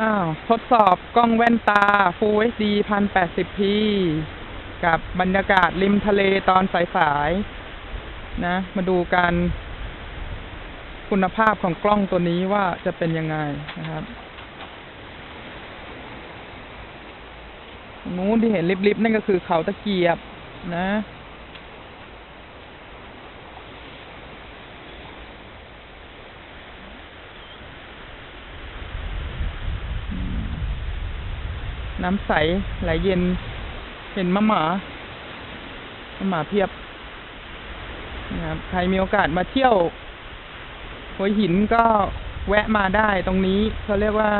อ้าว ทดสอบกล้องแว่นตา Full HD 1080p กับบรรยากาศริมทะเลตอนสายๆนะ มาดูการคุณภาพของกล้องตัวนี้ว่าจะเป็นยังไงนะครับตรงนู้นที่เห็นลิบๆ นั่นก็คือเขาตะเกียบนะ น้ำใสไหลเย็น เห็นมะหมามะหมาเพียบนะครับใครมีโอกาสมาเที่ยวหัวหินก็แวะมาได้ตรงนี้เขาเรียกว่า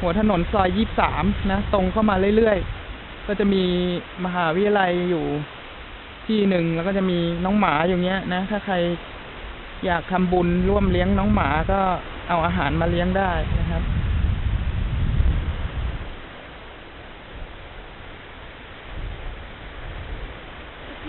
หัวถนนซอยยี่สามนะ ตรงเข้ามาเรื่อยๆ ก็จะมีมหาวิทยาลัยอยู่ที่หนึ่งแล้วก็จะมีน้องหมาอย่างเงี้ยนะ ถ้าใครอยากทำบุญร่วมเลี้ยงน้องหมาก็เอาอาหารมาเลี้ยงได้นะครับ